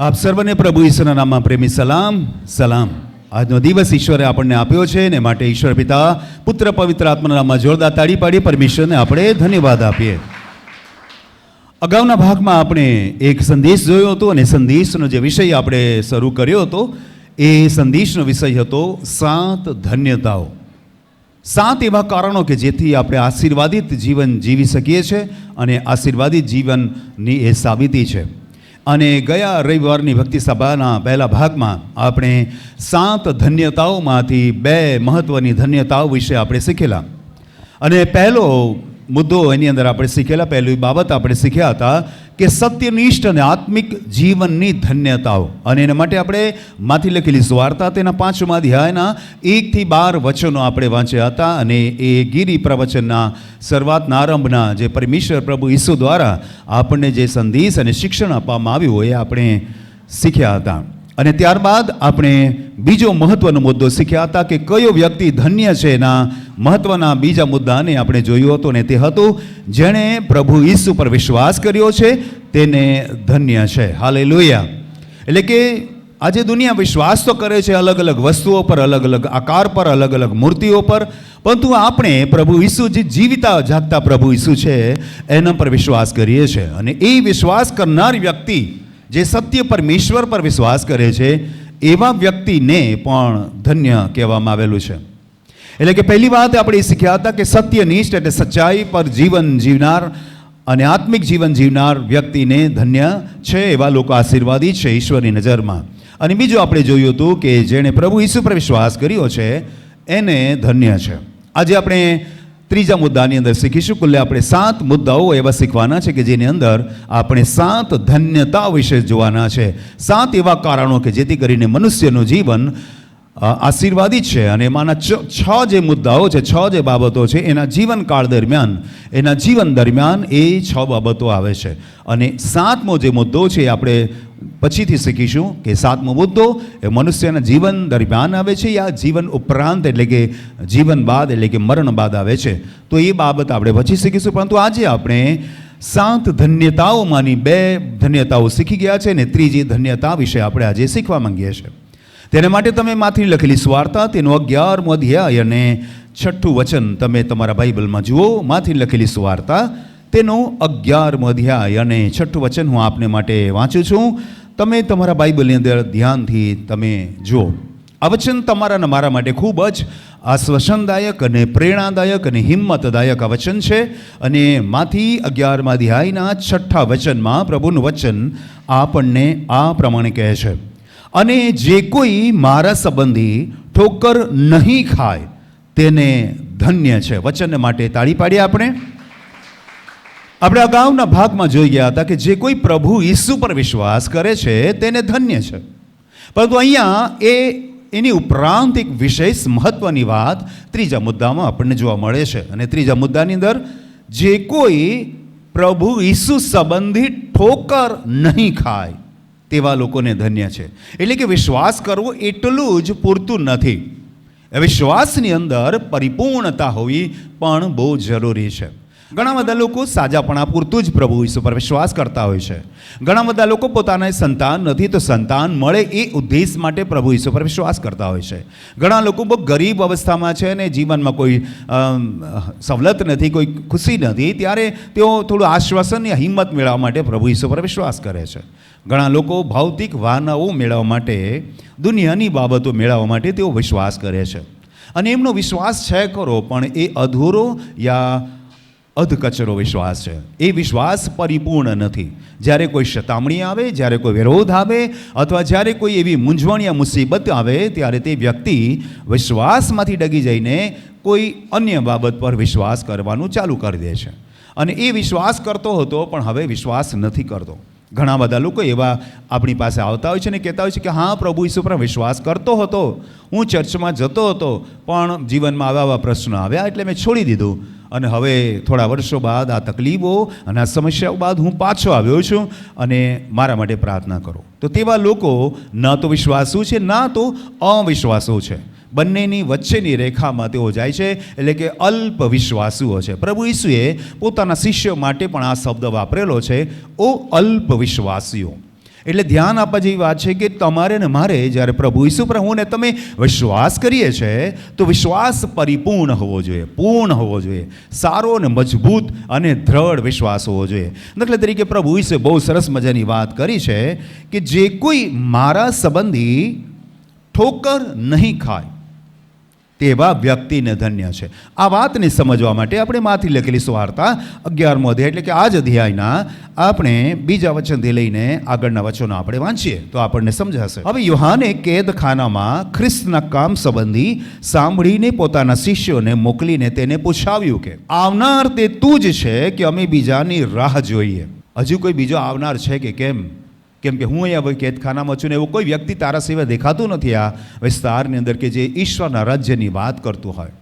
આપ સર્વને પ્રભુ ઈશ્વરના નામમાં પ્રેમી સલામ સલામ. આજનો દિવસ ઈશ્વરે આપણને આપ્યો છે ને માટે ઈશ્વર પિતા, પુત્ર પવિત્ર આત્માના નામમાં જોરદાર તાળી પાડી પરમેશ્વરને આપણે ધન્યવાદ આપીએ. અગાઉના ભાગમાં આપણે એક સંદેશ જોયો હતો અને સંદેશનો જે વિષય આપણે શરૂ કર્યો હતો, એ સંદેશનો વિષય હતો સાત ધન્યતાઓ. સાત એવા કારણો કે જેથી આપણે આશીર્વાદિત જીવન જીવી શકીએ છીએ અને આશીર્વાદિત જીવનની એ સાબિતી છે. અને ગયા રવિવારની ભક્તિ સભાના પહેલા ભાગમાં આપણે સાત ધન્યતાઓમાંથી બે મહત્ત્વની ધન્યતાઓ વિશે આપણે શીખેલા. અને પહેલો મુદ્દો એની અંદર આપણે શીખેલા. પહેલી બાબત આપણે શીખ્યા હતા કે સત્યનિષ્ઠ અને આત્મિક જીવનની ધન્યતાઓ. અને એના માટે આપણે માંથી લખેલી સ્વાર્તા તેના પાંચમા અધ્યાયના એકથી બાર વચનો આપણે વાંચ્યા હતા. અને એ ગીરી પ્રવચનના શરૂઆતના આરંભના જે પરમેશ્વર પ્રભુ ઈસુ દ્વારા આપણને જે સંદેશ અને શિક્ષણ આપવામાં આવ્યું એ આપણે શીખ્યા હતા. અને ત્યારબાદ આપણે બીજો મહત્વનો મુદ્દો શીખ્યા હતા કે કયો વ્યક્તિ ધન્ય છે એના મહત્વના બીજા મુદ્દાને આપણે જોયું હતું ને તે હતું, જેણે પ્રભુ ઈસુ પર વિશ્વાસ કર્યો છે, તેને ધન્ય છે. હાલે એટલે કે આજે દુનિયા વિશ્વાસ તો કરે છે અલગ અલગ વસ્તુઓ પર, અલગ અલગ આકાર પર, અલગ અલગ મૂર્તિઓ પર, પરંતુ આપણે પ્રભુ ઈસુ જે જીવિતા જાગતા પ્રભુ ઈસુ છે, એના પર વિશ્વાસ કરીએ છીએ. અને એ વિશ્વાસ કરનાર વ્યક્તિ જે સત્ય પરમેશ્વર પર વિશ્વાસ કરે છે, એવા વ્યક્તિને પણ ધન્ય કહેવામાં આવેલું છે. એટલે કે પહેલી વાત આપણે શીખ્યા હતા કે સત્યનિષ્ઠ એટલે સચ્ચાઈ પર જીવન જીવનાર અને આત્મિક જીવન જીવનાર વ્યક્તિને ધન્ય છે એવા લોકો આશીર્વાદી છે ઈશ્વરની નજરમાં. અને બીજું આપણે જોયું હતું કે જેણે પ્રભુ ઈસુ પર વિશ્વાસ કર્યો છે, એને ધન્ય છે. આજે આપણે ત્રીજા મુદ્દાની અંદર શીખીશું. કુલ્લે આપણે સાત મુદ્દાઓ એવા શીખવાના છે કે જેની અંદર આપણે સાત ધન્યતા વિશે જોવાના છે. સાત એવા કારણો કે જેથી કરીને મનુષ્યનું જીવન આશીર્વાદિત છે. અને એમાંના છ જે મુદ્દાઓ છે, છ જે બાબતો છે, એના જીવનકાળ દરમિયાન, એના જીવન દરમિયાન એ છ બાબતો આવે છે. અને સાતમો જે મુદ્દો છે એ આપણે પછીથી શીખીશું કે સાતમો મુદ્દો એ મનુષ્યના જીવન દરમિયાન આવે છે યા જીવન ઉપરાંત એટલે કે જીવન બાદ એટલે કે મરણ બાદ આવે છે. તો એ બાબત આપણે પછી શીખીશું. પરંતુ આજે આપણે સાત ધન્યતાઓમાંની બે ધન્યતાઓ શીખી ગયા છે ને ત્રીજી ધન્યતા વિશે આપણે આજે શીખવા માંગીએ છીએ. તેના માટે તમે માથી લખેલી સ્વાર્તા તેનો અગિયારમો અધ્યાય અને છઠ્ઠું વચન તમે તમારા બાઇબલમાં જુઓ. માથી લખેલી સ્વાર્તા તેનો અગિયારમો અધ્યાય અને છઠ્ઠું વચન હું આપને માટે વાંચું છું. તમે તમારા બાઇબલની અંદર ધ્યાનથી તમે જુઓ. આ વચન તમારા મારા માટે ખૂબ જ આશ્વસનદાયક અને પ્રેરણાદાયક અને હિંમતદાયક આ વચન છે. અને માથી અગિયારમા અધ્યાયના છઠ્ઠા વચનમાં પ્રભુનું વચન આપણને આ પ્રમાણે કહે છે. અને જે કોઈ મારા સંબંધી ઠોકર નહીં ખાય, તેને ધન્ય છે. વચન માટે તાળી પાડીએ આપણે. આપણે અગાઉના ભાગમાં જોઈ ગયા હતા કે જે કોઈ પ્રભુ ઈસુ પર વિશ્વાસ કરે છે, તેને ધન્ય છે. પરંતુ અહીંયા એ, એની ઉપરાંત એક વિશેષ મહત્વની વાત ત્રીજા મુદ્દામાં આપણને જોવા મળે છે. અને ત્રીજા મુદ્દાની અંદર જે કોઈ પ્રભુ ઈસુ સંબંધી ઠોકર નહીં ખાય, તેવા લોકોને ધન્ય છે. એટલે કે વિશ્વાસ કરવો એટલું જ પૂરતું નથી. વિશ્વાસની અંદર પરિપૂર્ણતા હોવી પણ બહુ જરૂરી છે. ઘણા બધા લોકો સાજાપણા પૂરતું જ પ્રભુ ઈસુ પર વિશ્વાસ કરતા હોય છે. ઘણા બધા લોકો પોતાને સંતાન નથી તો સંતાન મળે એ ઉદ્દેશ માટે પ્રભુ ઈસુ પર વિશ્વાસ કરતા હોય છે. ઘણા લોકો બહુ ગરીબ અવસ્થામાં છે અને જીવનમાં કોઈ સવલત નથી, કોઈ ખુશી નથી, ત્યારે તેઓ થોડું આશ્વાસન યા હિંમત મેળવવા માટે પ્રભુ ઈસુ પર વિશ્વાસ કરે છે. ઘણા લોકો ભૌતિક વાહનાઓ મેળવવા માટે, દુનિયાની બાબતો મેળવવા માટે તેઓ વિશ્વાસ કરે છે. અને એમનો વિશ્વાસ છે ખરો, પણ એ અધૂરો યા અધકચરો વિશ્વાસ છે. એ વિશ્વાસ પરિપૂર્ણ નથી. જ્યારે કોઈ શતામણી આવે, જ્યારે કોઈ વિરોધ આવે, અથવા જ્યારે કોઈ એવી મૂંઝવણ મુસીબત આવે, ત્યારે તે વ્યક્તિ વિશ્વાસમાંથી ડગી જઈને કોઈ અન્ય બાબત પર વિશ્વાસ કરવાનું ચાલુ કરી દે છે. અને એ વિશ્વાસ કરતો હતો, પણ હવે વિશ્વાસ નથી કરતો. ઘણા બધા લોકો એવા આપણી પાસે આવતા હોય છે ને કહેતા હોય છે કે, હા, પ્રભુ ઈસુ પર વિશ્વાસ કરતો હતો. હું ચર્ચમાં જતો હતો, પણ જીવનમાં આવા આવા પ્રશ્નો આવ્યા એટલે મેં છોડી દીધું. અને હવે થોડા વર્ષો બાદ આ તકલીફો અને આ સમસ્યાઓ બાદ હું પાછો આવ્યો છું અને મારા માટે પ્રાર્થના કરો. તો તેવા લોકો, ન તો વિશ્વાસુ છે, ના તો અવિશ્વાસુ છે. બંનેની વચ્ચેની રેખામાં તેઓ જાય છે, એટલે કે અલ્પ વિશ્વાસુઓ છે. પ્રભુ ઈસુએ પોતાના શિષ્યો માટે પણ આ શબ્દ વાપરેલો છે, ઓ અલ્પ વિશ્વાસીઓ એટલે ધ્યાન આપવા જેવી વાત છે કે તમારે ને મારે જ્યારે પ્રભુ ઈસુ પર હું ને તમે વિશ્વાસ કરીએ છે, તો વિશ્વાસ પરિપૂર્ણ હોવો જોઈએ, પૂર્ણ હોવો જોઈએ, સારો અને મજબૂત અને દ્રઢ વિશ્વાસ હોવો જોઈએ. દાખલા તરીકે પ્રભુ ઈસુએ બહુ સરસ મજાની વાત કરી છે કે જે કોઈ મારા સંબંધી ઠોકર નહીં ખાય. તેવા વ્યક્તિને ધન્ય છે. આ વાતને સમજવા માટે આપણે માથી લખેલી સ્વાર્થા અગિયારમો અધ્યાય એટલે કે આ જ અધ્યાયના આપણે બીજા વચનથી લઈને આગળના વચનો આપણે વાંચીએ. તો આપણને સમજાશે. હવે યુહાને કેદખાનામાં ખ્રિસ્તના કામ સંબંધી સાંભળીને પોતાના શિષ્યોને મોકલીને તેને પૂછાવ્યું કે, આવનાર તે તું જ છે કે અમે બીજાની રાહ જોઈએ? હજુ કોઈ બીજો આવનાર છે કે કેમ? કેમ કે હું અહીંયા કેદખાનામાં છું ને એવું કોઈ વ્યક્તિ તારા સિવાય દેખાતું નથી આ વિસ્તારની અંદર કે જે ઈશ્વરના રાજ્યની વાત કરતું હોય.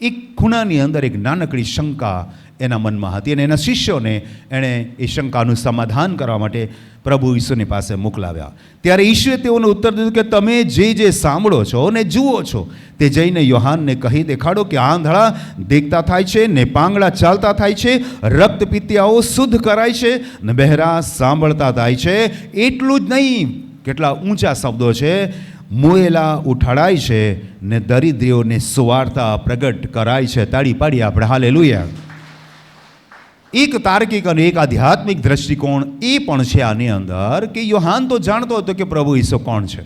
એક ખૂણાની અંદર એક નાનકડી શંકા એના મનમાં હતી અને એના શિષ્યોને એણે એ શંકાનું સમાધાન કરવા માટે પ્રભુ ઈશ્વરની પાસે મોકલાવ્યા. ત્યારે ઈશુએ તેઓને ઉત્તર દીધું કે તમે જે જે સાંભળો છો ને જુઓ છો, તે જઈને યોહાનને કહી દેખાડો કે આંધળા દેખતા થાય છે ને પાંગડા ચાલતા થાય છે રક્તપિત્યાઓ શુદ્ધ કરાય છે ને બહેરા સાંભળતા થાય છે. એટલું જ નહીં, કેટલા ઊંચા શબ્દો છે, મોયેલા ઉઠાડાય છે ને દરિદ્રીઓને સુવાર્તા પ્રગટ કરાય છે. તાળી પાડી આપણે. હાલે એક તાર્કિક અને એક આધ્યાત્મિક દ્રષ્ટિકોણ એ પણ છે આની અંદર કે યોહાન તો જાણતો હતો કે પ્રભુ ઈસો કોણ છે.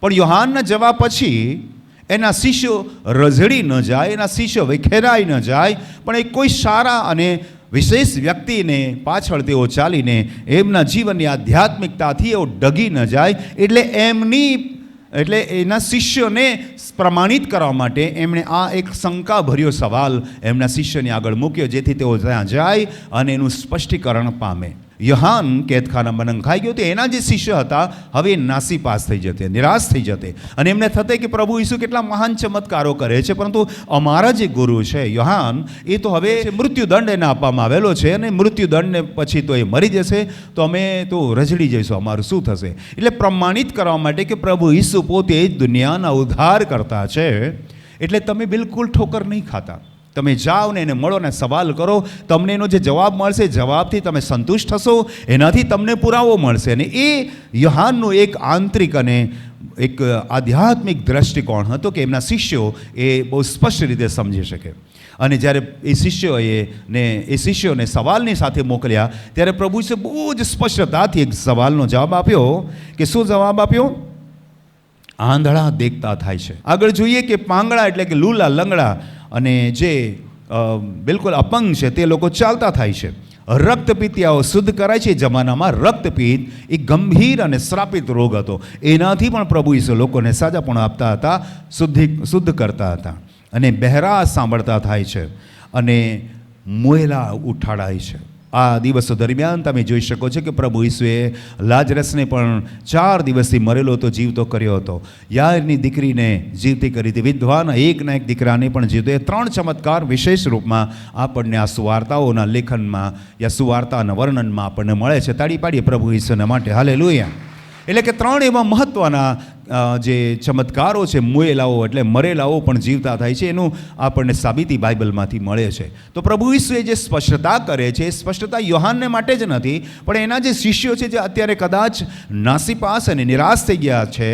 પણ યોહાનના જવાબ પછી એના શિષ્યો રઝળી ન જાય, એના શિષ્યો વિખેરાઈ ન જાય, પણ એ કોઈ સારા અને વિશેષ વ્યક્તિને પાછળ તેઓ ચાલીને એમના જીવનની આધ્યાત્મિકતાથી એઓ ડગી ન જાય, એટલે એમની એટલે એના શિષ્યોને પ્રમાણિત કરવા માટે એમણે આ એક શંકાભર્યો સવાલ એમના શિષ્યને આગળ મૂક્યો, જેથી તેઓ ત્યાં જાય અને એનું સ્પષ્ટીકરણ પામે. યહાન કેદખાનામાં નંખાઈ ગયો તો એના જે શિષ્ય હતા હવે નાસી પાસ થઈ જતે નિરાશ થઈ જતે. અને એમને થતે કે પ્રભુ ઈસુ કેટલા મહાન ચમત્કારો કરે છે પરંતુ અમારા જે ગુરુ છે યોહાન એ તો હવે મૃત્યુદંડ એને આપવામાં આવેલો છે અને મૃત્યુદંડને પછી તો એ મરી જશે તો અમે તો રજડી જઈશું અમારું શું થશે? એટલે પ્રમાણિત કરવા માટે કે પ્રભુ ઈસુ પોતે જ દુનિયાના ઉદ્ધાર કરતા છે. એટલે તમે બિલકુલ ઠોકર નહીં ખાતા. તમે જાઓ ને એને મળો ને સવાલ કરો, તમને એનો જે જવાબ મળશે, જવાબથી તમે સંતુષ્ટ થશો, એનાથી તમને પુરાવો મળશે. અને એ યુહાનનું એક આંતરિક અને એક આધ્યાત્મિક દ્રષ્ટિકોણ હતો કે એમના શિષ્યો એ બહુ સ્પષ્ટ રીતે સમજી શકે. અને જ્યારે એ શિષ્યોએ ને એ શિષ્યોને સવાલની સાથે મોકલ્યા, ત્યારે પ્રભુએ બહુ જ સ્પષ્ટતાથી એક સવાલનો જવાબ આપ્યો કે શું જવાબ આપ્યો? આંધળા દેખતા થાય છે. આગળ જોઈએ કે પાંગડા એટલે કે લૂલા લંગડા અને જે બિલકુલ અપંગ છે, તે લોકો ચાલતા થાય છે. રક્તપિત્યાઓ શુદ્ધ કરાય છે. જમાનામાં રક્તપિત એ ગંભીર અને શ્રાપિત રોગ હતો. એનાથી પણ પ્રભુ ઈસુ લોકોને પણ આપતા હતા, શુદ્ધિ, શુદ્ધ કરતા હતા. અને બહેરા સાંભળતા થાય છે. અને મોયલા ઉઠાડાય છે. આ દિવસો દરમિયાન તમે જોઈ શકો છો કે પ્રભુ ઈસુએ લાજરસને પણ ચાર દિવસથી મરેલો હતો, જીવતો કર્યો હતો. યારની દીકરીને જીવતી કરી હતી. વિદ્વાન એકના એક દીકરાને પણ જીવતો. એ ત્રણ ચમત્કાર વિશેષ રૂપમાં આપણને આ સુવાર્તાઓના લેખનમાં યા સુવાર્તાના વર્ણનમાં આપણને મળે છે. તાળી પાડીએ પ્રભુ ઈસુના માટે. હાલે એટલે કે ત્રણ એવા મહત્ત્વના જે ચમત્કારો છે, મુએલાઓ એટલે મરેલાઓ પણ જીવતા થાય છે, એનું આપણને સાબિતી બાઇબલમાંથી મળે છે. તો પ્રભુ ઈસુએ જે સ્પષ્ટતા કરે છે, એ સ્પષ્ટતા યોહાનને માટે જ નથી, પણ એના જે શિષ્યો છે, જે અત્યારે કદાચ નાસીપાસ અને નિરાશ થઈ ગયા છે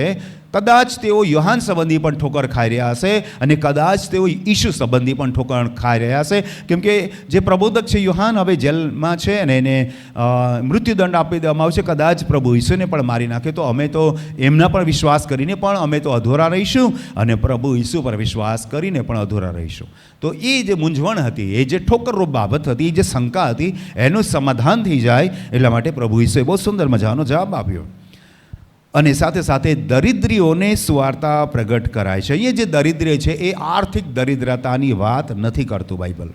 કદાચ તેઓ યોહાન સંબંધી પણ ઠોકર ખાઈ રહ્યા હશે અને કદાચ તેઓ ઈશુ સંબંધી પણ ઠોકર ખાઈ રહ્યા હશે. કેમ કે જે પ્રબોધક છે યોહાન હવે જેલમાં છે અને એને મૃત્યુદંડ આપી દેવામાં આવશે. કદાચ પ્રભુ ઈસુને પણ મારી નાખે. તો અમે તો એમના પર વિશ્વાસ કરીને પણ અમે તો અધૂરા રહીશું અને પ્રભુ ઈસુ પર વિશ્વાસ કરીને પણ અધૂરા રહીશું. તો એ જે મૂંઝવણ હતી, એ જે ઠોકરરૂપ બાબત હતી, એ જે શંકા હતી, એનું સમાધાન થઈ જાય. એટલા માટે પ્રભુ ઈસુએ બહુ સુંદર મજાનો જવાબ આપ્યો. અને સાથે સાથે દરિદ્રીઓને સુવાર્તા પ્રગટ કરાય છે. અહીંયા જે દરિદ્ર્ય છે, એ આર્થિક દરિદ્રતાની વાત નથી કરતું બાઇબલ.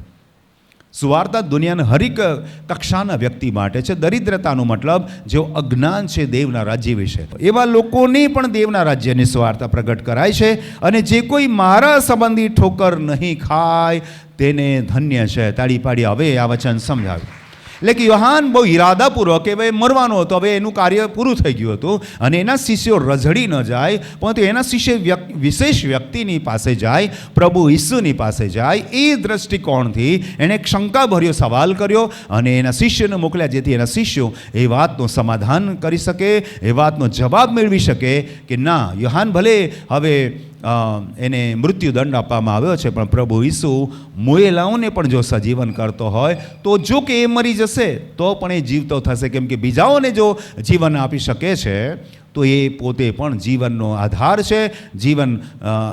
સુવાર્તા દુનિયાના હરેક કક્ષાના વ્યક્તિ માટે છે. દરિદ્રતાનો મતલબ જેઓ અજ્ઞાન છે દેવના રાજ્ય વિશે. એવા લોકોને પણ દેવના રાજ્યની સુવાર્તા પ્રગટ કરાય છે અને જે કોઈ મારા સંબંધી ઠોકર નહીં ખાય, તેને ધન્ય છે. તાળી પાડી, હવે આ વચન સમજાવ્યું. એટલે કે યોહાન બહુ ઈરાદાપૂર્વક કે ભાઈ મરવાનો હતો, હવે એનું કાર્ય પૂરું થઈ ગયું હતું અને એના શિષ્યો રઝળી ન જાય, પરંતુ એના શિષ્ય વિશેષ વ્યક્તિની પાસે જાય, પ્રભુ ઈસુની પાસે જાય, એ દ્રષ્ટિકોણથી એણે એક શંકાભર્યો સવાલ કર્યો અને એના શિષ્યને મોકલ્યા, જેથી એના શિષ્યો એ વાતનું સમાધાન કરી શકે, એ વાતનો જવાબ મેળવી શકે કે ના, યોહાન ભલે હવે એને મૃત્યુદંડ આપવામાં આવ્યો છે. પણ પ્રભુ ઈસુ મોયેલાઓને પણ જો સજીવન કરતો હોય, તો જો કે એ મરી જશે, તો પણ એ જીવતો થશે. કેમ કે બીજાઓને જો જીવન આપી શકે છે, તો એ પોતે પણ જીવનનો આધાર છે, જીવન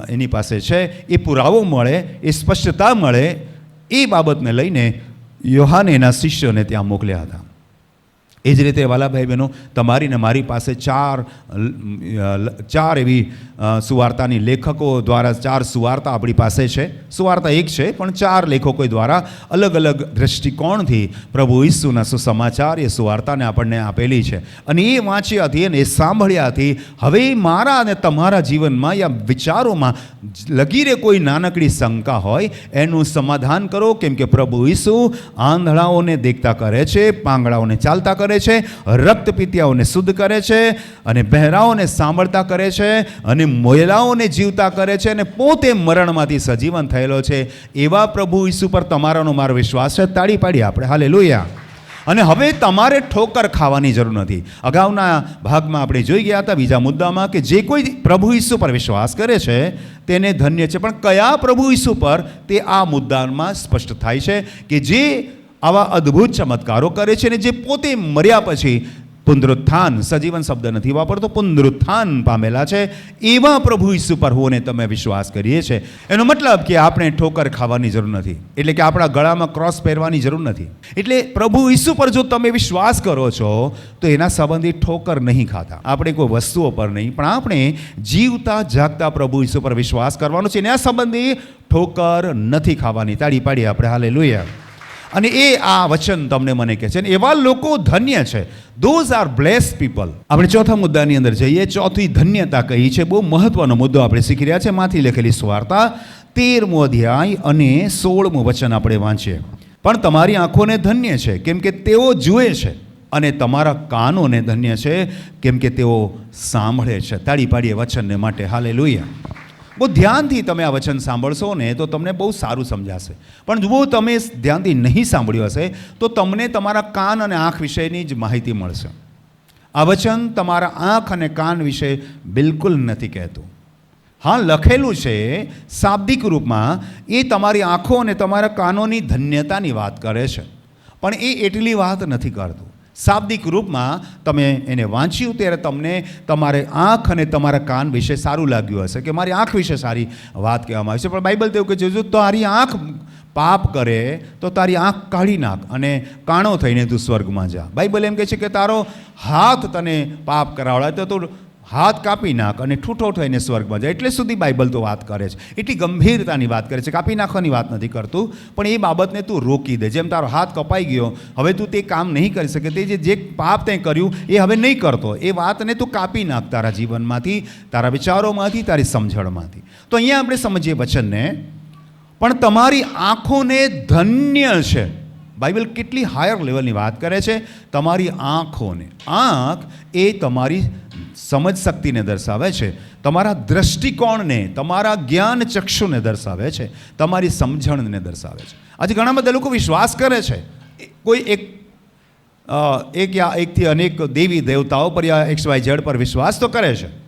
એની પાસે છે. એ પુરાવો મળે, એ સ્પષ્ટતા મળે, એ બાબતને લઈને યોહાને એના શિષ્યોને ત્યાં મોકલ્યા હતા. એ જ રીતે વાલાભાઈ બહેનો તમારી ને મારી પાસે ચાર ચાર એવી સુવાર્તાની લેખકો દ્વારા ચાર સુવાર્તા આપણી પાસે છે. સુવાર્તા એક છે, પણ ચાર લેખકો દ્વારા અલગ અલગ દ્રષ્ટિકોણથી પ્રભુ ઈસુના સુસમાચાર એ સુવાર્તાને આપણને આપેલી છે. અને એ વાંચ્યાથી અને એ સાંભળ્યાથી હવે મારા અને તમારા જીવનમાં યા વિચારોમાં લગીરે કોઈ નાનકડી શંકા હોય, એનું સમાધાન કરો. કેમ કે પ્રભુ ઈસુ આંધળાઓને દેખતા કરે છે પાંગડાઓને ચાલતા કરે છે, રક્તપિતિયાઓને શુદ્ધ કરે છે અને બહેરાઓને સાંભળતા કરે છે અને મોયલાઓને જીવતા કરે છે અને પોતે મરણમાંથી સજીવન થયેલો છે. એવા પ્રભુ ઈસુ પર તમારાનો મારો વિશ્વાસ છે. તાળી પાડી આપણે. હાલે અને હવે તમારે ઠોકર ખાવાની જરૂર નથી. અગાઉના ભાગમાં આપણે જોઈ ગયા હતા બીજા મુદ્દામાં કે જે કોઈ પ્રભુ ઈસુ પર વિશ્વાસ કરે છે, તેને ધન્ય છે. પણ કયા પ્રભુ ઈસુ પર તે આ મુદ્દામાં સ્પષ્ટ થાય છે કે જે આવા અદ્ભુત ચમત્કારો કરે છે ને જે પોતે મર્યા પછી પુનરુત્થાન, સજીવન શબ્દ નથી વાપરતો, પુનરુત્થાન પામેલા છે. એવા પ્રભુ ઈસુ પર હોને તમે વિશ્વાસ કરીએ છીએ. એનો મતલબ કે આપણે ઠોકર ખાવાની જરૂર નથી. એટલે કે આપણા ગળામાં ક્રોસ પહેરવાની જરૂર નથી. એટલે પ્રભુ ઈસુ પર જો તમે વિશ્વાસ કરો છો, તો એના સંબંધી ઠોકર નહીં ખાતા. આપણે કોઈ વસ્તુઓ પર નહીં, પણ આપણે જીવતા જાગતા પ્રભુ ઈસુ પર વિશ્વાસ કરવાનો છે એના સંબંધી ઠોકર નથી ખાવાની. તાળી પાડી આપણે. હાલે અને એ આ વચન તમને મને કહે છે. અને એવા લોકો ધન્ય છે. દોઝ આર બ્લેસ પીપલ આપણે ચોથા મુદ્દાની અંદર જઈએ. ચોથી ધન્યતા કહી છે. બહુ મહત્વનો મુદ્દો આપણે શીખી રહ્યા છે. માથી લખેલી સ્વાર્તા તેરમો અધ્યાય અને સોળમું વચન આપણે વાંચીએ. પણ તમારી આંખોને ધન્ય છે. કેમ કે તેઓ જુએ છે અને તમારા કાનોને ધન્ય છે. કેમ કે તેઓ સાંભળે છે. તાળી પાડીએ વચનને માટે. હાલે બહુ ધ્યાનથી તમે આ વચન સાંભળશો ને, તો તમને બહુ સારું સમજાશે. પણ જો તમે ધ્યાનથી નહીં સાંભળ્યું હશે, તો તમને તમારા કાન અને આંખ વિશેની જ માહિતી મળશે. આ વચન તમારા આંખ અને કાન વિશે બિલકુલ નથી કહેતું. હા, લખેલું છે, શાબ્દિક રૂપમાં, એ તમારી આંખો અને તમારા કાનોની ધન્યતાની વાત કરે છે. પણ એ એટલી વાત નથી કરતું. શાબ્દિક રૂપમાં તમે એને વાંચ્યું ત્યારે તમને તમારે આંખ અને તમારા કાન વિશે સારું લાગ્યું હશે કે મારી આંખ વિશે સારી વાત કહેવામાં આવી છે. પણ બાઇબલ તેવું કહે છે, જો તારી આંખ પાપ કરે, તો તારી આંખ કાઢી નાખ અને કાણો થઈને તું સ્વર્ગમાં જા. બાઇબલ એમ કહે છે કે તારો હાથ તને પાપ કરાવડાય તો તું હાથ કાપી નાખ અને ઠૂઠો થઈને સ્વર્ગમાં જાય. એટલે સુધી બાઇબલ તો વાત કરે છે. એટલી ગંભીરતાની વાત કરે છે કાપી નાખવાની વાત નથી કરતું, પણ એ બાબતને તું રોકી દે. જેમ તારો હાથ કપાઈ ગયો, હવે તું તે કામ નહીં કરી શકે. તે જે પાપ તે કર્યું, એ હવે નહીં કરતો. એ વાતને તું કાપી નાખ તારા જીવનમાંથી, તારા વિચારોમાંથી, તારી સમજણમાંથી. તો અહીંયા આપણે સમજીએ વચનને, પણ તમારી આંખોને ધન્ય છે. બાઇબલ કેટલી હાયર લેવલની વાત કરે છે? તમારી આંખોને. આંખ એ તમારી સમજ શક્તિને દર્શાવે છે. તમારા દ્રષ્ટિકોણને, તમારા જ્ઞાન ચક્ષુને દર્શાવે છે. તમારી સમજણને દર્શાવે છે. આજે ઘણા બધા લોકો વિશ્વાસ કરે છે. કોઈ એક એક યા એકથી અનેક દેવી દેવતાઓ પર યા એક્સ વાય ઝેડ પર વિશ્વાસ તો કરે છે.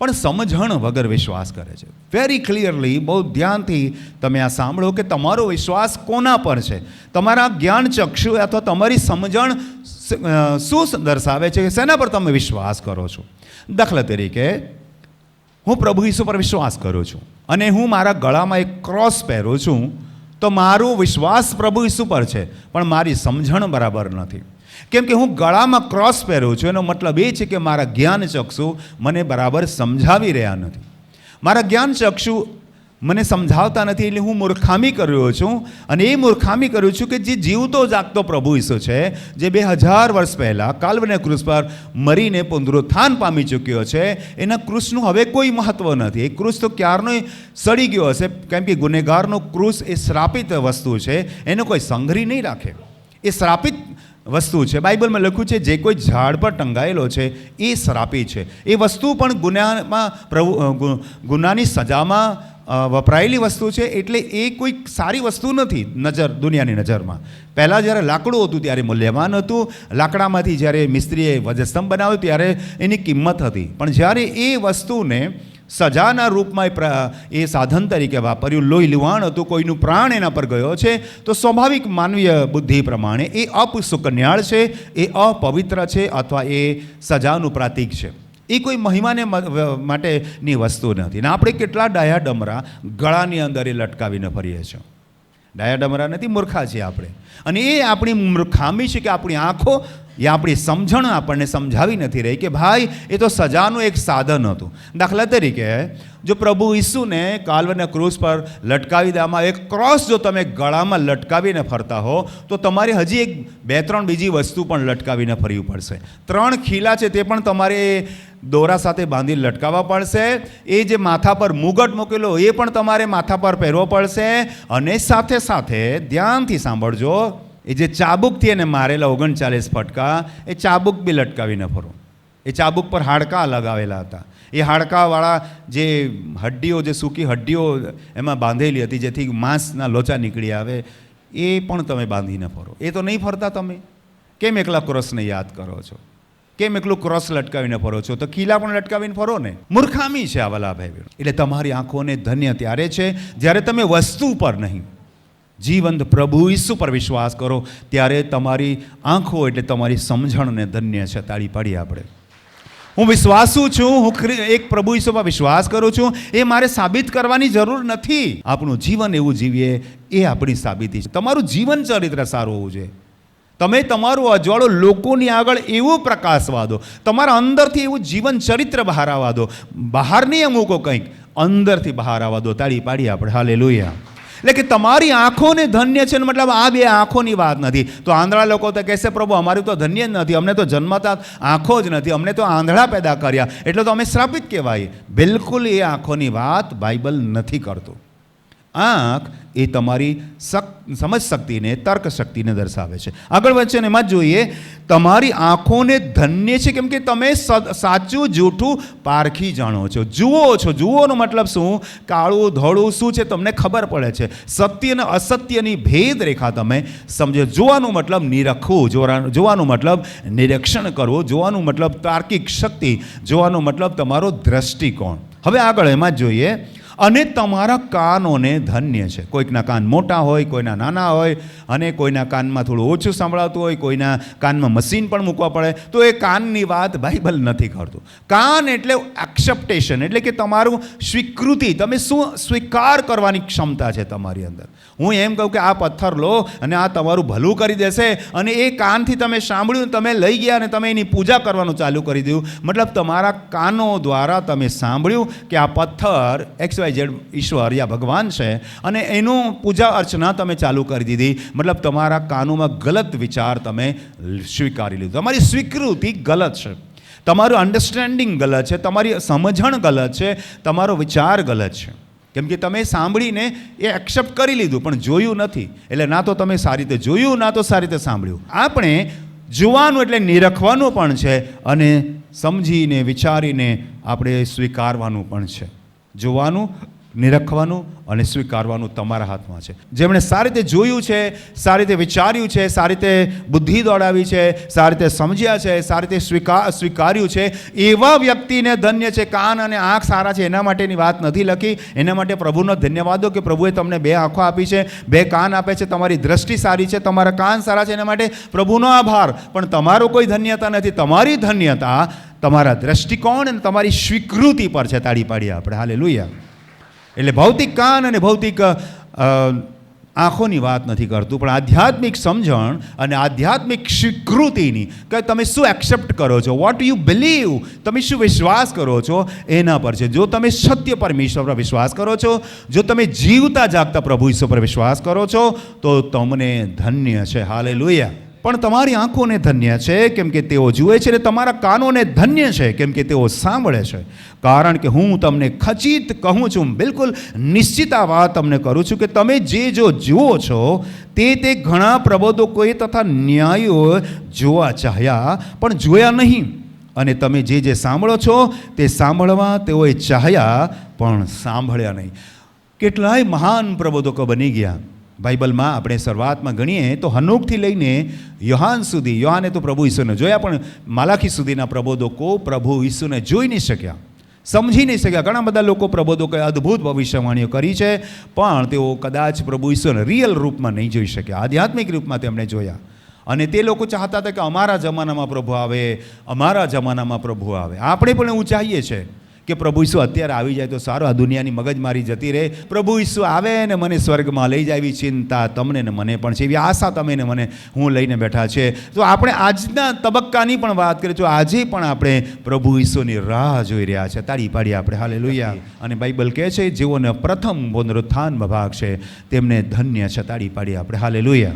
પણ સમજણ વગર વિશ્વાસ કરે છે. વેરી ક્લિયરલી બહુ ધ્યાનથી તમે આ સાંભળો કે તમારો વિશ્વાસ કોના પર છે? તમારા જ્ઞાન ચક્ષુ અથવા તમારી સમજણ શું દર્શાવે છે? કે શેના પર તમે વિશ્વાસ કરો છો? દાખલા તરીકે, હું પ્રભુ ઈસુ પર વિશ્વાસ કરું છું અને હું મારા ગળામાં એક ક્રોસ પહેરું છું, તો મારો વિશ્વાસ પ્રભુ ઈસુ પર છે, પણ મારી સમજણ બરાબર નથી. કેમ કે હું ગળામાં ક્રોસ પહેરું છું, એનો મતલબ એ છે કે મારા જ્ઞાન ચક્ષુ મને બરાબર સમજાવી રહ્યા નથી. મારા જ્ઞાન ચક્ષુ મને સમજાવતા નથી એટલે હું મૂર્ખામી કર્યો છું અને એ મૂર્ખામી કરું છું કે જે જીવતો જાગતો પ્રભુ ઈસુ છે, જે બે હજાર વર્ષ પહેલાં કાલ્વને ક્રુસ પર મરીને પુનરુત્થાન પામી ચૂક્યો છે, એના ક્રુસનું હવે કોઈ મહત્ત્વ નથી. એ ક્રુસ તો ક્યારનો સડી ગયો હશે, કેમ કે ગુનેગારનો ક્રુસ એ શ્રાપિત વસ્તુ છે, એનો કોઈ સંઘરી નહીં રાખે. એ શ્રાપિત વસ્તુ છે. બાઇબલમાં લખ્યું છે, જે કોઈ ઝાડ પર ટંગાયેલો છે, એ શરાપી છે. એ વસ્તુ પણ ગુનામાં પ્રભુ ગુનાની સજામાં વપરાયેલી વસ્તુ છે, એટલે એ કોઈ સારી વસ્તુ નથી નજર, દુનિયાની નજરમાં. પહેલાં જ્યારે લાકડું હતું, ત્યારે મૂલ્યવાન હતું. લાકડામાંથી જ્યારે મિસ્ત્રીએ વજસ્તંભ બનાવ્યો, ત્યારે એની કિંમત હતી. પણ જ્યારે એ વસ્તુને સજાના રૂપમાં એ સાધન તરીકે વાપર્યું. લોહી લુહાણ હતું, કોઈનું પ્રાણ એના પર ગયો છે. તો સ્વાભાવિક માનવીય બુદ્ધિ પ્રમાણે એ અપસુકન્યાળ છે, એ અપવિત્ર છે અથવા એ સજાનું પ્રતીક છે. એ કોઈ મહિમાને માટેની વસ્તુ નથી. ને આપણે કેટલા ડાયા ડમરા ગળાની અંદર એ લટકાવીને ફરીએ છીએ. ડાયા ડમરા નથી, મૂર્ખા છીએ આપણે. અને એ આપણી ખામી છે કે આપણી આંખો એ આપણી સમજણ આપણને સમજાવી નથી રહી કે ભાઈ, એ તો સજાનું એક સાધન હતું. દાખલા તરીકે, જો પ્રભુ ઈસુને કાલ્વના ક્રૂઝ પર લટકાવી દેવામાં એક ક્રોસ જો તમે ગળામાં લટકાવીને ફરતા હો, તો તમારે હજી એક બે ત્રણ બીજી વસ્તુ પણ લટકાવીને ફરવી પડશે. ત્રણ ખીલા છે તે પણ તમારે દોરા સાથે બાંધી લટકાવવા પડશે. એ જે માથા પર મુગટ મૂકેલો એ પણ તમારે માથા પર પહેરવો પડશે. અને સાથે સાથે ધ્યાનથી સાંભળજો એ જે ચાબુકથી એને મારેલા ઓગણચાલીસ ફટકા, એ ચાબુક બી લટકાવીને ફરો. એ ચાબુક પર હાડકાં લગાવેલા હતા. એ હાડકાવાળા જે હડ્ડીઓ, જે સૂકી હડ્ડીઓ એમાં બાંધેલી હતી, જેથી માંસના લોચા નીકળી આવે, એ પણ તમે બાંધીને ફરો. એ તો નહીં ફરતા તમે. કેમ એકલા ક્રોસને યાદ કરો છો? કેમ એકલું ક્રોસ લટકાવીને ફરો છો? તો કિલ્લા પણ લટકાવીને ફરો ને? મૂર્ખામી છે આ વલાભાઈ એટલે તમારી આંખોને ધન્ય ત્યારે છે, જ્યારે તમે વસ્તુ પર નહીં. જીવંત પ્રભુ ઈસુ પર વિશ્વાસ કરો, ત્યારે તમારી આંખો એટલે તમારી સમજણને ધન્ય છે, તાળી પાડી આપણે. હું વિશ્વાસુ છું, હું એક પ્રભુ ઈસુમાં વિશ્વાસ કરું છું, એ મારે સાબિત કરવાની જરૂર નથી. આપણું જીવન એવું જીવીએ, એ આપણી સાબિતી છે. તમારું જીવન ચરિત્ર સારું હોવું જોઈએ. તમે તમારું અજવાળો લોકોની આગળ એવું પ્રકાશવા દો, તમારા અંદરથી એવું જીવન ચરિત્ર બહાર આવવા દો. બહાર નહીં મૂકો કંઈક અંદરથી બહાર આવવા દો, તાળી પાડી આપણે. હાલે એટલે કે તમારી આંખોને ધન્ય છે મતલબ આ બે આંખોની વાત નથી. તો આંધળા લોકો તો કહેશે, પ્રભુ, અમારી તો ધન્ય જ નથી. અમને તો જન્મતા આંખો જ નથી. અમને તો આંધળા પેદા કર્યા. એટલે તો અમે શ્રાપિત કહેવાય. બિલકુલ એ આંખોની વાત બાઇબલ નથી કરતું. આંખ એ તમારી સમજ શક્તિને, તર્ક શક્તિને દર્શાવે છે. આગળ વચ્ચે એમાં જ જોઈએ, તમારી આંખોને ધન્ય છે, કેમ કે તમે સાચું, જૂઠું પારખી જાણો છો. જુઓ છો. જુઓનો મતલબ શું? કાળું, ધોળું શું છે તમને ખબર પડે છે. સત્ય અને અસત્યની ભેદ રેખા તમે સમજો. જોવાનું મતલબ નિરખવું. જોવાનું મતલબ નિરીક્ષણ કરવું. જોવાનું મતલબ તાર્કિક શક્તિ. જોવાનું મતલબ તમારો દ્રષ્ટિકોણ. હવે આગળ એમાં જ જોઈએ અને તમારા કાનોને ધન્ય છે. કોઈકના કાન મોટા હોય, કોઈના નાના હોય, અને કોઈના કાનમાં થોડું ઓછું સંભળાતું હોય, કોઈના કાનમાં મશીન પણ મૂકવા પડે, તો એ કાનની વાત બાઇબલ નથી કરતું કાન એટલે એક્સેપ્ટેશન એટલે કે તમારું સ્વીકૃતિ. તમે શું સ્વીકાર કરવાની ક્ષમતા છે તમારી અંદર? હું એમ કહું કે આ પથ્થર લો અને આ તમારું ભલું કરી દેશે અને એ કાનથી તમે સાંભળ્યું તમે લઈ ગયા અને તમે એની પૂજા કરવાનું ચાલુ કરી દીધું. મતલબ તમારા કાનો દ્વારા તમે સાંભળ્યું કે આ પથ્થર એક્સ વાય ઝેડ ઈશ્વર યા ભગવાન છે. અને એનું પૂજા અર્ચના તમે ચાલુ કરી દીધી. મતલબ તમારા કાનૂમાં ગલત વિચાર તમે સ્વીકારી લીધો. તમારી સ્વીકૃતિ ગલત છે. તમારું અન્ડરસ્ટેન્ડિંગ ગલત છે. તમારી સમજણ ગલત છે. તમારો વિચાર ગલત છે. કેમ કે તમે સાંભળીને એ એક્સેપ્ટ કરી લીધું, પણ જોયું નથી. એટલે ના તો તમે સારી રીતે જોયું, ના તો સારી રીતે સાંભળ્યું. આપણે જોવાનું એટલે નિરખવાનું પણ છે અને સમજીને, વિચારીને આપણે સ્વીકારવાનું પણ છે. જોવાનું નિરખવાનું અને સ્વીકારવાનું તમારા હાથમાં છે. જેમણે સારી રીતે જોયું છે, સારી રીતે વિચાર્યું છે, સારી રીતે બુદ્ધિ દોડાવી છે, સારી રીતે સમજ્યા છે, સારી રીતે સ્વીકાર સ્વીકાર્યું છે, એવા વ્યક્તિને ધન્ય છે, કાન અને આંખ સારા છે, એના માટેની વાત નથી લખી. એના માટે પ્રભુનો ધન્યવાદો કે પ્રભુએ તમને બે આંખો આપી છે, બે કાન આપે છે, તમારી દ્રષ્ટિ સારી છે, તમારા કાન સારા છે, એના માટે પ્રભુનો આભાર. પણ તમારો કોઈ ધન્યતા નથી. તમારી ધન્યતા તમારા દ્રષ્ટિકોણ અને તમારી સ્વીકૃતિ પર છે, તાળી પાડીએ આપણે. હાલે એટલે ભૌતિક કાન અને ભૌતિક આંખોની વાત નથી કરતું, પણ આધ્યાત્મિક સમજણ અને આધ્યાત્મિક સ્વીકૃતિની કે તમે શું એક્સેપ્ટ કરો છો વોટ યુ બિલીવ તમે શું વિશ્વાસ કરો છો, એના પર છે. જો તમે સત્ય પરમેશ્વર પર વિશ્વાસ કરો છો, જો તમે જીવતા જાગતા પ્રભુ ઈશ્વર પર વિશ્વાસ કરો છો, તો તમને ધન્ય છે. હાલે પણ તમારી આંખોને ધન્ય છે, કેમ કે તેઓ જુએ છે અને તમારા કાનોને ધન્ય છે, કેમ કે તેઓ સાંભળે છે. કારણ કે હું તમને ખચિત કહું છું, બિલકુલ નિશ્ચિત આ વાત તમને કરું છું કે તમે જે જો જુઓ છો, તે તે ઘણા પ્રબોધકોએ તથા ન્યાયીઓ જોવા ચાહ્યા, પણ જોયા નહીં. અને તમે જે જે સાંભળો છો, તે સાંભળવા તેઓએ ચાહ્યા, પણ સાંભળ્યા નહીં. કેટલાય મહાન પ્રબોધકો બની ગયા. બાઇબલમાં આપણે શરૂઆતમાં ગણીએ, તો હનુકથી લઈને યોહાન સુધી, યોહાને તો પ્રભુ ઈસુને જોયા, પણ માલાખી સુધીના પ્રબોધકો પ્રભુ ઈસુને જોઈ નહીં શક્યા. સમજી નહીં શક્યા. ઘણા બધા લોકો પ્રબોધકોએ અદ્ભુત ભવિષ્યવાણીઓ કરી છે, પણ તેઓ કદાચ પ્રભુ ઈસુને રિયલ રૂપમાં નહીં જોઈ શક્યા. આધ્યાત્મિક રૂપમાં તેમણે જોયા. અને તે લોકો ચાહતા હતા કે અમારા જમાનામાં પ્રભુ આવે, અમારા જમાનામાં પ્રભુ આવે. આપણે પણ એવું ચાહીએ છીએ. કે પ્રભુ ઈસુ અત્યારે આવી જાય તો સારું આ દુનિયાની મગજમારી જતી રહે. પ્રભુ ઈસુ આવે ને મને સ્વર્ગમાં લઈ જાય એવી ચિંતા તમને ને મને પણ છે. એવી આશા તમે ને મને હું લઈને બેઠા છે. તો આપણે આજના તબક્કાની પણ વાત કરીએ તો આજે પણ આપણે પ્રભુ ઈસુની રાહ જોઈ રહ્યા છે. તાળી પાડી આપણે. હાલે લોહિયા અને બાઇબલ કહે છે જેઓને પ્રથમ પુનરુત્થાનમાં ભાગ છે તેમને ધન્ય છે. તાળી પાડી આપણે. હાલે લોહિયા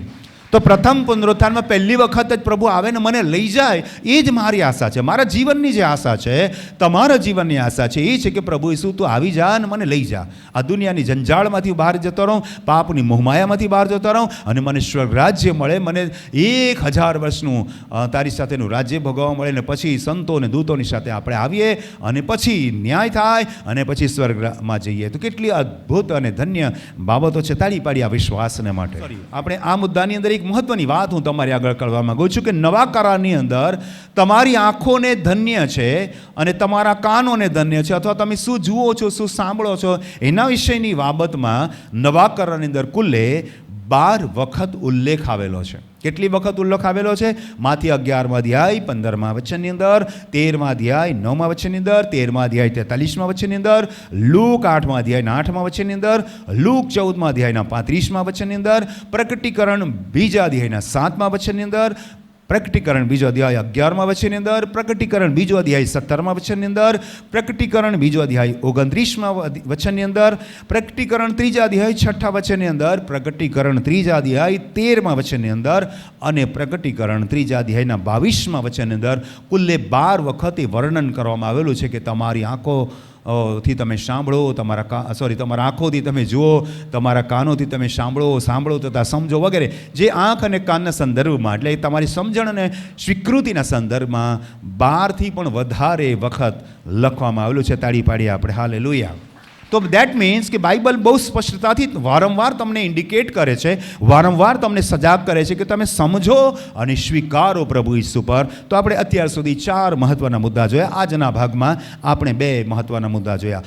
તો પ્રથમ પુનરુત્થાનમાં પહેલી વખત જ પ્રભુ આવે ને મને લઈ જાય એ જ મારી આશા છે. મારા જીવનની જે આશા છે તમારા જીવનની આશા છે એ છે કે પ્રભુ ઈસુ તું આવી જા અને મને લઈ જા. આ દુનિયાની જંજાળમાંથી બહાર જતો રહું પાપની મોહમાયામાંથી બહાર જતો રહું અને મને સ્વર્ગ રાજ્ય મળે મને એક હજાર વર્ષનું તારી સાથેનું રાજ્ય ભોગવવા મળે ને પછી સંતો અને દૂતોની સાથે આપણે આવીએ અને પછી ન્યાય થાય અને પછી સ્વર્ગમાં જઈએ. તો કેટલી અદ્ભુત અને ધન્ય બાબતો છે તાળી પાડી આ વિશ્વાસને માટે. આપણે આ મુદ્દાની અંદર એક મહત્વની વાત હું તમારી આગળ કરવા માંગુ છું કે નવા કરારની અંદર તમારી આંખોને ધન્ય છે અને તમારા કાનોને ધન્ય છે અથવા તમે શું જુઓ છો, શું સાંભળો છો, એના વિષયની બાબતમાં નવા કરારની અંદર કુલ્લે બાર વખત ઉલ્લેખ આવેલો છે. કેટલી વખત ઉલ્લેખ આવેલો છે? માથી અગિયારમાં અધ્યાય, પંદરમા વચનની અંદર, તેરમા અધ્યાય, નવમા વચનની અંદર, તેરમા અધ્યાય, તેતાલીસમાં વચનની અંદર, લૂક આઠમા અધ્યાયના આઠમા વચનની અંદર, લૂક ચૌદમા અધ્યાયના પાંત્રીસમા વચનની અંદર, પ્રકટીકરણ બીજા અધ્યાયના સાતમા વચનની અંદર પ્રકટીકરણ બીજો અધ્યાય અગિયારમાં વચનની અંદર, પ્રકટીકરણ બીજો અધ્યાય સત્તરમાં વચનની અંદર, પ્રકટીકરણ બીજો અધ્યાય ઓગણત્રીસમાં વચનની અંદર, પ્રકટીકરણ ત્રીજા અધ્યાય છઠ્ઠા વચનની અંદર પ્રકટીકરણ ત્રીજા અધ્યાય તેરમાં વચનની અંદર અને પ્રકટીકરણ ત્રીજા અધ્યાયના બાવીસમાં વચનની અંદર કુલ્લે બાર વખતે વર્ણન કરવામાં આવેલું છે કે તમારી આંખો થી તમે સાંભળો, તમારા કા સોરી તમારા આંખોથી તમે જુઓ, તમારા કાનોથી તમે સાંભળો સાંભળો તથા સમજો વગેરે. જે આંખ અને કાનના સંદર્ભમાં, એટલે તમારી સમજણ અને સ્વીકૃતિના સંદર્ભમાં બારથી પણ વધારે વખત લખવામાં આવેલું છે. તાળી પાડી આપણે. હાલે લોહિયા તો દેટ મીન્સ કે બાઇબલ બહુ સ્પષ્ટતાથી વારંવાર તમને ઇન્ડિકેટ કરે છે, વારંવાર તમને સજાગ કરે છે કે તમે સમજો અને સ્વીકારો પ્રભુ ઈસુ પર. તો આપણે અત્યાર સુધી ચાર મહત્વના મુદ્દા જોયા. આજના ભાગમાં આપણે બે મહત્વના મુદ્દા જોયા.